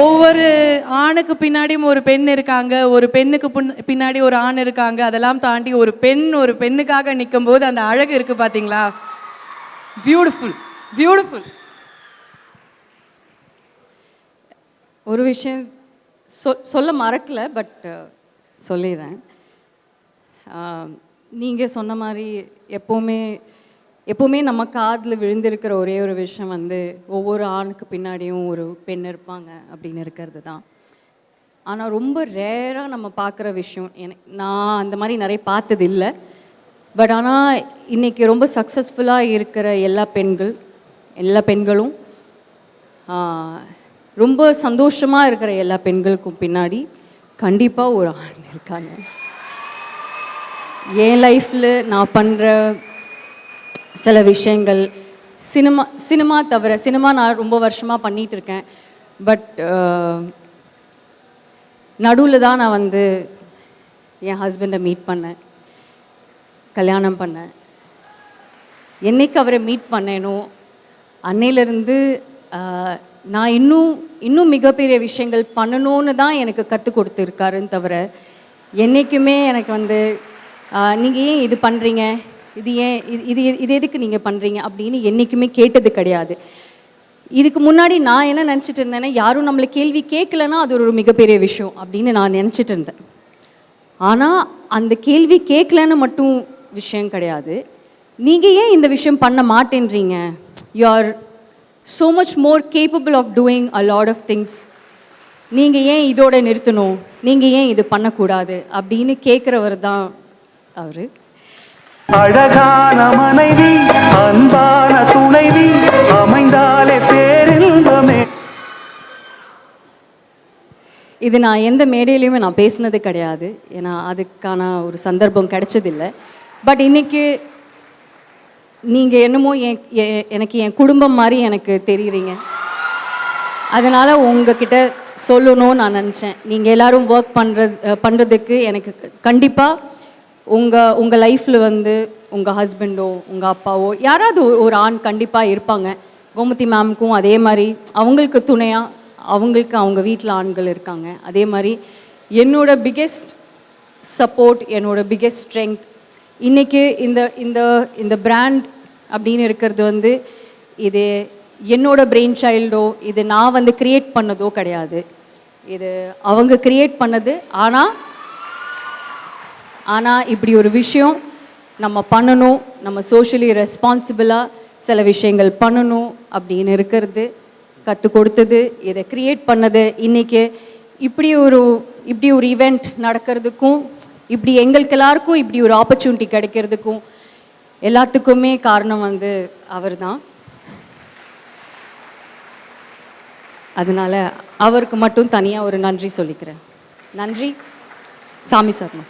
ஒவ்வொரு ஆணுக்கு பின்னாடியும் ஒரு பெண் இருக்காங்க ஒரு பெண்ணுக்கு பின்னாடி ஒரு ஆண் இருக்காங்க அதெல்லாம் தாண்டி ஒரு பெண் ஒரு பெண்ணுக்காக நிற்கும் போது அந்த அழகு இருக்கு பார்த்தீங்களா பியூட்டிஃபுல் பியூட்டிஃபுல் ஒரு விஷயம் சொ சொல்ல மறக்கல பட் சொல்லிடுறேன். நீங்கள் சொன்ன மாதிரி எப்போவுமே எப்போவுமே நம்ம காதில் விழுந்திருக்கிற ஒரே ஒரு விஷயம் வந்து ஒவ்வொரு ஆணுக்கு பின்னாடியும் ஒரு பெண் இருப்பாங்க அப்படின்னு இருக்கிறது தான் ஆனால் ரொம்ப ரேராக நம்ம பார்க்குற விஷயம் எனக்கு நான் அந்த மாதிரி நிறைய பார்த்தது இல்லை. பட் ஆனால் இன்றைக்கி ரொம்ப சக்ஸஸ்ஃபுல்லாக இருக்கிற எல்லா பெண்கள் எல்லா பெண்களும் ரொம்ப சந்தோஷமாக இருக்கிற எல்லா பெண்களுக்கும் பின்னாடி கண்டிப்பாக ஒரு ஆண் இருக்காங்க. என் லைஃப்பில் நான் பண்ணுற சில விஷயங்கள் சினிமா சினிமா தவிர சினிமா நான் ரொம்ப வருஷமாக பண்ணிகிட்டு இருக்கேன் பட் uh, நடுவில் தான் நான் வந்து என் ஹஸ்பண்டை மீட் பண்ணேன். கல்யாணம் பண்ணேன். என்னைக்கு அவரை மீட் பண்ணேனோ அன்னையிலேருந்து uh, நான் இன்னும் இன்னும் மிகப்பெரிய விஷயங்கள் பண்ணணும்னு தான் எனக்கு கற்றுக் கொடுத்துருக்காருன்னு தவிர என்றைக்குமே எனக்கு வந்து நீங்கள் ஏன் இது பண்ணுறீங்க இது ஏன் இது இது இது எதுக்கு நீங்கள் பண்ணுறீங்க அப்படின்னு என்றைக்குமே கேட்டது கிடையாது. இதுக்கு முன்னாடி நான் என்ன நினச்சிட்டு இருந்தேன்னா யாரும் நம்மளை கேள்வி கேட்கலன்னா அது ஒரு மிகப்பெரிய விஷயம் அப்படின்னு நான் நினச்சிட்டு இருந்தேன். ஆனால் அந்த கேள்வி கேட்கலன்னு மட்டும் விஷயம் கிடையாது. நீங்கள் ஏன் இந்த விஷயம் பண்ண மாட்டேன்றீங்க? You are so much more capable of doing a lot of things நீங்கள் ஏன் இதோட நிறுத்தணும்? நீங்கள் ஏன் இது பண்ணக்கூடாது? அப்படின்னு கேட்குறவர் தான் அவர். அழகான மனைவி அன்பான துணைவி அமைந்தாலே பேரின்பமே. இது நான் எந்த மேடையிலையுமே நான் பேசினது கிடையாது. ஏன்னா அதுக்கான ஒரு சந்தர்ப்பம் கிடைச்சதில்லை. பட் இன்னைக்கு நீங்கள் என்னமோ என் எனக்கு என் குடும்பம் மாதிரி எனக்கு தெரியுறீங்க. அதனால் உங்ககிட்ட சொல்லணும்னு நான் நினச்சேன். நீங்கள் எல்லாரும் ஒர்க் பண்ணுறது பண்ணுறதுக்கு எனக்கு கண்டிப்பாக உங்கள் உங்கள் லைஃப்பில் வந்து உங்கள் ஹஸ்பண்டோ உங்கள் அப்பாவோ யாராவது ஒரு- ஆண் கண்டிப்பாக இருப்பாங்க. கோமதி மேம்க்கும் அதே மாதிரி அவங்களுக்கு துணையாக அவங்களுக்கு அவங்க வீட்டில் ஆண்கள் இருக்காங்க. அதே மாதிரி என்னோட பிக்கெஸ்ட் சப்போர்ட் என்னோட பிக்கெஸ்ட் ஸ்ட்ரெங்க் இன்றைக்கி இந்த இந்த இந்த பிராண்ட் அப்படின்னு இருக்கிறது வந்து இது என்னோட பிரெயின் சைல்டோ இது நான் வந்து கிரியேட் பண்ணதோ கிடையாது. இது அவங்க கிரியேட் பண்ணது ஆனால் ஆனால் இப்படி ஒரு விஷயம் நம்ம பண்ணணும் நம்ம சோஷியலி ரெஸ்பான்சிபிளாக சில விஷயங்கள் பண்ணணும் அப்படின்னு இருக்கிறது கற்றுக் கொடுத்தது இதை க்ரியேட் பண்ணது. இன்றைக்கி இப்படி ஒரு இப்படி ஒரு ஈவெண்ட் நடக்கிறதுக்கும் இப்படி எங்களுக்கு எல்லாருக்கும் இப்படி ஒரு ஆப்பர்ச்சுனிட்டி கிடைக்கிறதுக்கும் எல்லாத்துக்குமே காரணம் வந்து அவர்தான். அதனால அவருக்கு மட்டும் தனியாக ஒரு நன்றி சொல்லிக்கிறேன். நன்றி. Sami Sharma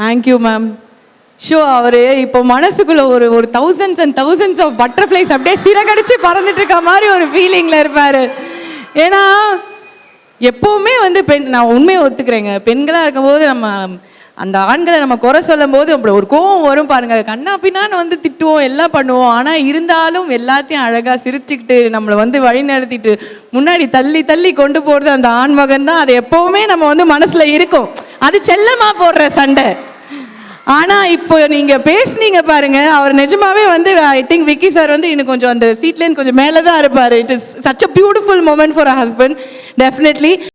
thank you ma'am show அவர் இப்போ மனசுக்குள்ள ஒரு ஒரு thousands and thousands of butterflies அப்படியே சிறகடிச்சு பறந்துட்டு இருக்க மாதிரி ஒரு ஃபீலிங்கில் இருப்பார். ஏன்னா எப்போவுமே வந்து பெண் நான் உண்மையை ஒத்துக்கிறேங்க. பெண்களாக இருக்கும்போது நம்ம அந்த ஆண்களை நம்ம குறை சொல்லும் போது அப்படி ஒரு கோவம் வரும் பாருங்க. கண்ணா பின்னான்னு வந்து திட்டுவோம் எல்லாம் பண்ணுவோம். ஆனால் இருந்தாலும் எல்லாத்தையும் அழகாக சிரிச்சுக்கிட்டு நம்மளை வந்து வழி நடத்திட்டு முன்னாடி தள்ளி தள்ளி கொண்டு போகிறது அந்த ஆண்மகன் தான் அது எப்போவுமே நம்ம வந்து மனசில் இருக்கும். அது செல்லமாக போடுற சண்டை. ஆனால் இப்போ நீங்கள் பேசுனீங்க பாருங்க அவர் நிஜமாவே வந்து ஐ திங்க் விக்கி சார் வந்து இன்னும் கொஞ்சம் அந்த சீட்லேருந்து கொஞ்சம் மேலே தான் இருப்பார். It is such a beautiful moment for a husband definitely